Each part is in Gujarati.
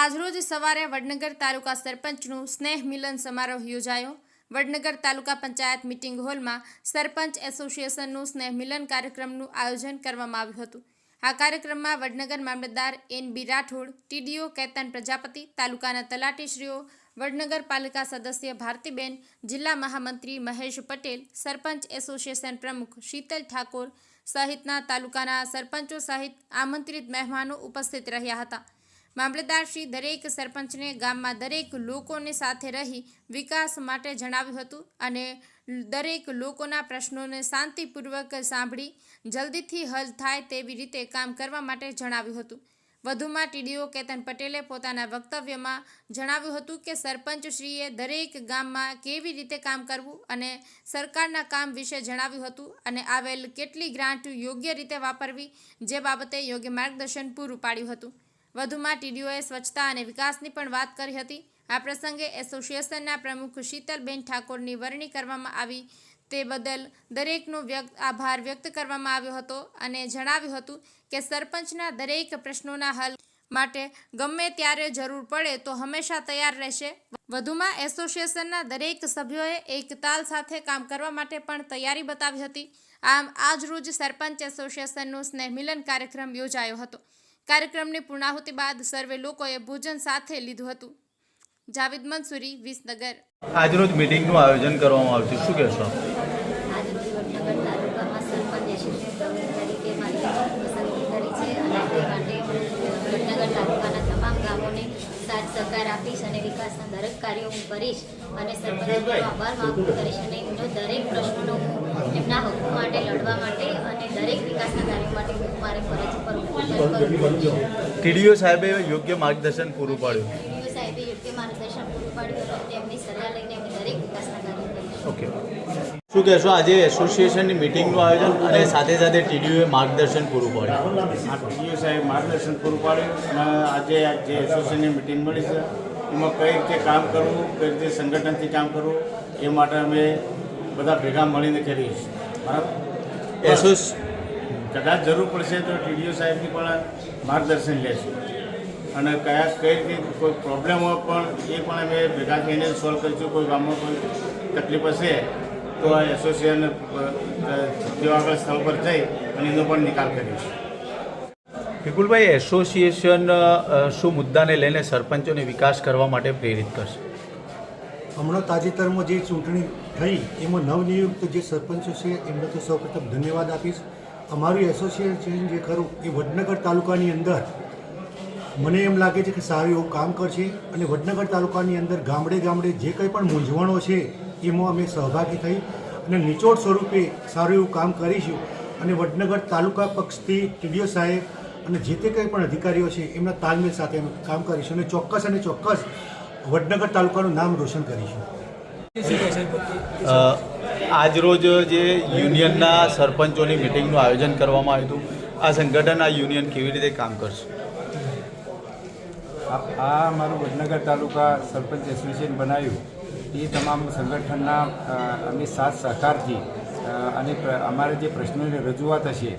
આજરોજ સવારે વડનગર તાલુકા સરપંચનું સ્નેહ મિલન સમારોહ યોજાયો. વડનગર તાલુકા પંચાયત મિટિંગ હોલમાં સરપંચ એસોસિએશનનું સ્નેહ મિલન કાર્યક્રમનું આયોજન કરવામાં આવ્યું હતું. આ કાર્યક્રમમાં વડનગર મામલતદાર N B Rathod TDO Ketan Prajapati, તાલુકાના તલાટીશ્રીઓ, વડનગર પાલિકા સદસ્ય ભારતીબેન, જિલ્લા મહામંત્રી મહેશ પટેલ, સરપંચ એસોસિએશન પ્રમુખ શીતલ ઠાકોર સહિતના તાલુકાના સરપંચો સહિત આમંત્રિત મહેમાનો ઉપસ્થિત રહ્યા હતા. મામલતદારશ્રી દરેક સરપંચને ગામમાં દરેક લોકોને સાથે રહી વિકાસ માટે જણાવ્યું હતું અને દરેક લોકોના પ્રશ્નોને શાંતિપૂર્વક સાંભળી, જલ્દીથી હલ થાય તેવી રીતે કામ કરવા માટે જણાવ્યું હતું. વધુમાં ટીડીઓ કેતન પટેલે પોતાના વક્તવ્યમાં જણાવ્યું હતું કે સરપંચશ્રીએ દરેક ગામમાં કેવી રીતે કામ કરવું અને સરકારના કામ વિશે જણાવ્યું હતું અને આવેલ કેટલી ગ્રાન્ટ યોગ્ય રીતે વાપરવી, જે બાબતે યોગ્ય માર્ગદર્શન પૂરું પાડ્યું હતું. વધુમાં ટીડીઓએ સ્વચ્છતા અને વિકાસની પણ વાત કરી હતી. આ પ્રસંગે એસોસિએશનના પ્રમુખ શીતલબેન ઠાકોરની વરણી કરવામાં આવી. તે બદલ દરેકનો વ્યક્ત, આભાર વ્યક્ત કરવામાં આવ્યો હતો અને જણાવ્યું હતું કે સરપંચના દરેક પ્રશ્નોના હલ માટે ગમે ત્યારે જરૂર પડે તો હંમેશા તૈયાર રહેશે. વધુમાં એસોસિએશનના દરેક સભ્યોએ એક તાલ સાથે કામ કરવા માટે પણ તૈયારી બતાવી હતી. આમ આજરોજ સરપંચ એસોસિએશનનો સ્નેહ મિલન કાર્યક્રમ યોજાયો હતો. કાર્યક્રમની પૂર્ણાહુતિ બાદ સર્વે લોકોએ ભોજન સાથે લીધું હતું. જાવેદ મંસૂરી વિસનગર. આજરોજ મિટિંગનું આયોજન કરવામાં આવ્યું છે શું કહેશો? તાલુકામાં સરપંચ એસોસિએશન તરીકે મારી પસંદગી કરી છે અને તે માટે હું તાલુકાના તમામ ગામોને સાથ સહકાર આપીશ અને વિકાસના દરેક કાર્યો હું કરીશ અને સરપંચનો આભાર માગું કરીશ અને એમનો દરેક પ્રશ્નોનો હું એમના હકો માટે લડવા માટે અને દરેક વિકાસના કાર્યો માટે હું મારી ફરજ ટીડીઓ સાહેબે યોગ્ય માર્ગદર્શન પૂરું પાડ્યું. ડીડીઓ સાહેબે યોગ્ય માર્ગદર્શન પૂરું પાડ્યું અને તેમની સલાહ લઈને અમે દરેક વિકાસના કાર્યો ઓકે. શું કહેશો? આજે એસોસિએશનની મિટિંગનું આયોજન અને સાથે સાથે ટીડીઓએ માર્ગદર્શન પૂરું પાડ્યું. આ ટીડીઓ સાહેબ માર્ગદર્શન પૂરું પાડ્યું અને આજે આ જે એસોસિએશનની મિટિંગ મળી છે એમાં કઈ રીતે કામ કરવું કઈ રીતે સંગઠનથી કામ કરવું એ માટે અમે બધા ભેગા મળીને કરીએ છીએ. બરાબર? એસોસ કદાચ જરૂર પડશે તો ટીડીઓ સાહેબની પણ માર્ગદર્શન લેશું. અને કયા કઈ રીતે કોઈ પ્રોબ્લેમ હોય પણ એ પણ અમે ભેગા થઈને સોલ્વ કરીશું. કોઈ ગામમાં કોઈ તકલીફ હશે તો આ એસોસિએશન આગળ સ્થળ પર જઈ અને એનો પણ નિકાલ કરીશું. વિપુલભાઈ એસોસિએશન શું મુદ્દાને લઈને સરપંચોને વિકાસ કરવા માટે પ્રેરિત કરશે? હમણાં તાજેતરમાં જે ચૂંટણી થઈ એમાં નવનિયુક્ત જે સરપંચો છે એમને તો સૌપ્રથમ ધન્યવાદ આપીશ. અમારું એસોસિએશન જે ખરું એ વડનગર તાલુકાની અંદર મને એમ લાગે છે કે સારું એવું કામ કરશે અને વડનગર તાલુકાની અંદર ગામડે ગામડે જે કંઈ પણ મૂંઝવણો છે એમાં અમે સહભાગી થઈ અને નિચોડ સ્વરૂપે સારું એવું કામ કરીશું. અને વડનગર તાલુકા પક્ષથી ટીડીઓ સાહેબ અને જે તે કંઈ પણ અધિકારીઓ છે એમના તાલમેલ સાથે અમે કામ કરીશું અને ચોક્કસ અને ચોક્કસ વડનગર તાલુકાનું નામ રોશન કરીશું. આજરોજ જે યુનિયનના સરપંચોની મિટિંગનું આયોજન કરવામાં આવ્યું હતું. આ સંગઠન, આ યુનિયન કેવી રીતે કામ કરશે? આ અમારું વડનગર તાલુકા સરપંચ એસોસિએશન બનાવ્યું. એ તમામ સંગઠનના અમે સાથ સહકારથી અને અમારે જે પ્રશ્નોની રજૂઆત હશે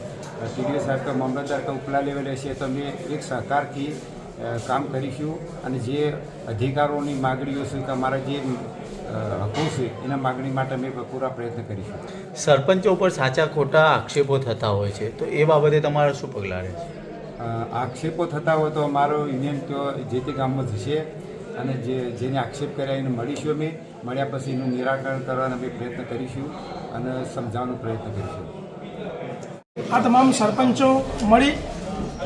ટીડીઓ સાહેબ કે મામલતદાર કે ઉપલા લેવલે હશે, તો અમે એક સહકારથી કામ કરીશું અને જે અધિકારોની માગણીઓ છે કે અમારા જે હકો છે એના માગણી માટે અમે પૂરા પ્રયત્ન કરીશું. સરપંચો ઉપર સાચા ખોટા આક્ષેપો થતા હોય છે તો એ બાબતે તમારા શું પગલાં રહેશે? છે આક્ષેપો થતા હોય તો અમારો યુનિયન તો જે તે ગામમાં જશે અને જે જેને આક્ષેપ કર્યા એને મળીશું અમે. મળ્યા પછી એનું નિરાકરણ કરવાનો અમે પ્રયત્ન કરીશું અને સમજાવવાનો પ્રયત્ન કરીશું. આ તમામ સરપંચો મળી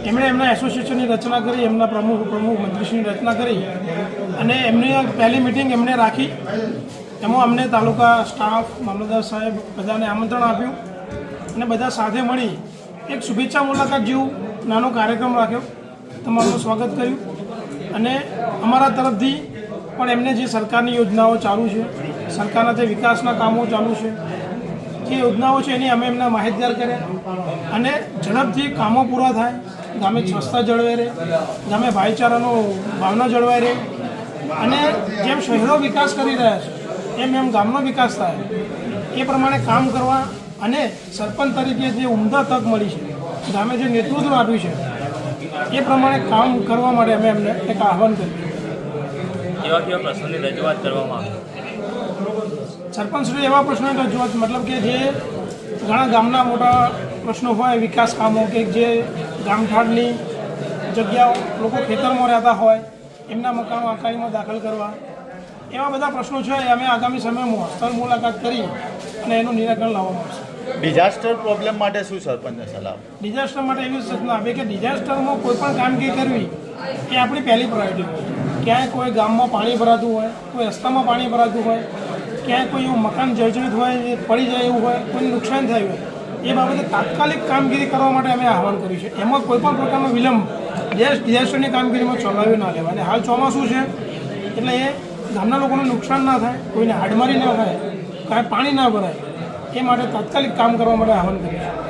એમણે એમના એસોસિએશનની રચના કરી, એમના પ્રમુખ પ્રમુખ, મંત્રીશ્રીની રચના કરી અને એમની પહેલી મિટિંગ એમણે રાખી. એમાં અમને તાલુકા સ્ટાફ મામલતદાર સાહેબ બધાને આમંત્રણ આપ્યું અને બધા સાથે મળી એક શુભેચ્છા મુલાકાત જેવું નાનો કાર્યક્રમ રાખ્યો. તમારું સ્વાગત કર્યું. અને અમારા તરફથી પણ એમને જે સરકારની યોજનાઓ ચાલુ છે, સરકારના જે વિકાસના કામો ચાલુ છે, જે યોજનાઓ છે એની અમે એમના માહિતગાર કર્યા. અને ઝડપથી કામો પૂરા થાય. ગામે સ્વચ્છતા જળવાઈ રહે ગામે ભાઈચારાનો ભાવના જળવાઈ રહે અને જેમ શહેરો વિકાસ કરી રહ્યા છે એમ એમ ગામનો વિકાસ થાય. એ પ્રમાણે કામ કરવા અને સરપંચ તરીકે જે ઉમદા તક મળી છે ગામે જે નેતૃત્વ આપ્યું છે એ પ્રમાણે કામ કરવા માટે અમે એમને એક આહવાન કર્યું. કેવા કેવા પ્રશ્નોની રજૂઆત કરવામાં આવી? સરપંચશ્રી એવા પ્રશ્નોની રજૂઆત મતલબ કે જે ઘણા ગામના મોટા પ્રશ્નો હોય વિકાસ કામો કે જે ગામઠાણની જગ્યાઓ લોકો ખેતરમાં રહેતા હોય એમના મકાનો આકારીમાં દાખલ કરવા. એવા બધા પ્રશ્નો છે અમે આગામી સમયમાં સ્થળ મુલાકાત કરી અને એનું નિરાકરણ લાવવામાં આવશે. ડિઝાસ્ટર પ્રોબ્લેમ માટે શું સરપંચને સલાહ? ડિઝાસ્ટર માટે એવી સૂચના આપી કે ડિઝાસ્ટરમાં કોઈ પણ કામગીરી કરવી એ આપણી પહેલી પ્રાયોરિટી ક્યાંય કોઈ ગામમાં પાણી ભરાતું હોય કોઈ રસ્તામાં પાણી ભરાતું હોય ક્યાંય કોઈ એવું મકાન જર્જરિત હોય પડી જાય એવું હોય કોઈને નુકસાન થયું હોય એ બાબતે તાત્કાલિક કામગીરી કરવા માટે અમે આહવાન કર્યું છે. એમાં કોઈ પણ પ્રકારનો વિલંબ દેશ ડિઝાસ્ટરની કામગીરીમાં ચલાવી ના લેવા અને હાલ ચોમાસું છે, એટલે એ ગામના લોકોને નુકસાન ના થાય, કોઈને હાડમારી ના થાય, કાંઈ પાણી ના ભરાય, એ માટે તાત્કાલિક કામ કરવા માટે આહવાન કર્યું છે.